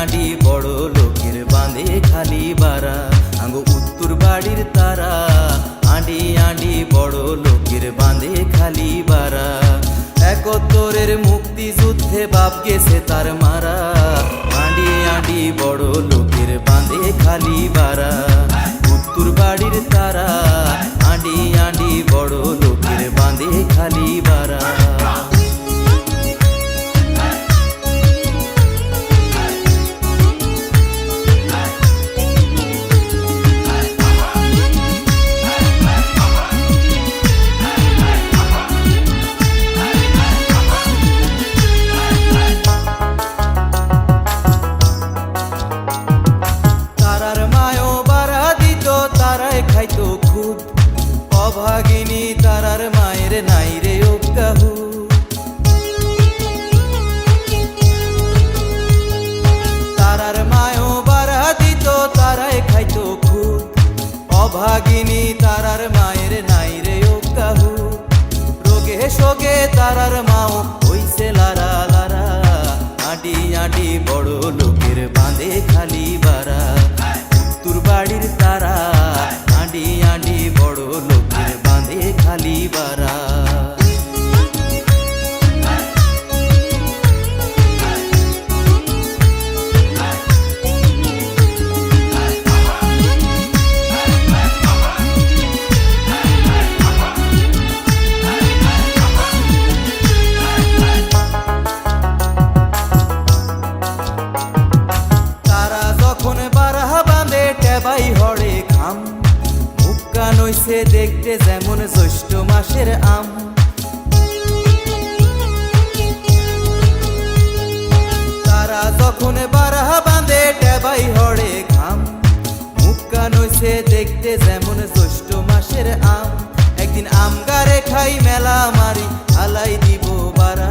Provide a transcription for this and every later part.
নাডি, বড় লোকের বাঁধে খালি বারা আঙ্গ উত্তর বাড়ির তারা, আডি আডি, বড় লোকের বাঁধে খালি বারা একত্তরের মুক্তি যুদ্ধে বাপ গেছে তার মারা। আডি আডি, বড় লোকের বাঁধে খালি বারা উত্তর বাড়ির তারা, আডি আডি, বড় লোকের বাঁধে খালি বারা অভাগিনী তারার মায়ের নাই রে কাহু। রোগে শোকে তারার মাও খাম। মুক্কা নইছে দেখতে যেমন জ্যৈষ্ঠ মাসের আম। তারা যখন বারাহা বাঁধে, টেবাই হরে খাম। মুক্কা নইছে দেখতে যেমন জ্যৈষ্ঠ মাসের আম। একদিন আম গারে খাই, মেলা মারি আলাই দিব বারা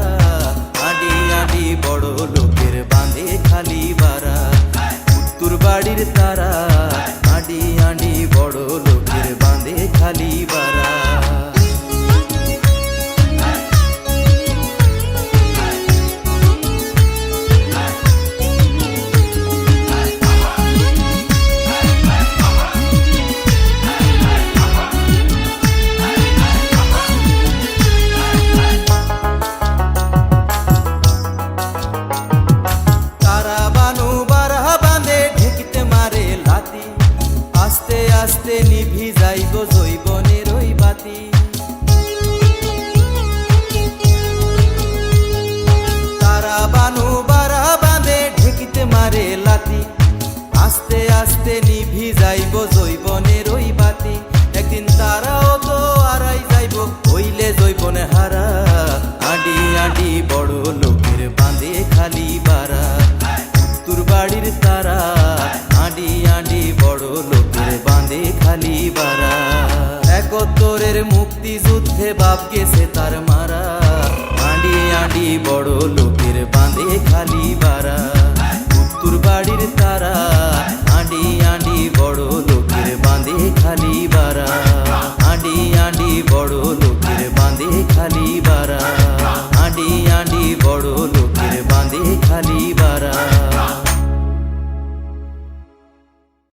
আস্তে আস্তে নিভি যাইব জৈবনের ওই বাতি। তারা বানু বারা বাঁধে, ঢেকিতে মারে লাতি। আস্তে আস্তে নিভি যাইব জৈবনের ওই বাতি। একদিন তারাও তো আড়াই যাইব, হইলে জৈবনে হারা। আডি আডি বড় লোকের বাঁধে খালি বারা। উত্তর বাড়ির তারা খালি বারা। একত্তরের মুক্তি যুদ্ধে বাপ গেছে তার মারা। আডি আডি বড় লোকের বাঁধে খালি বারা।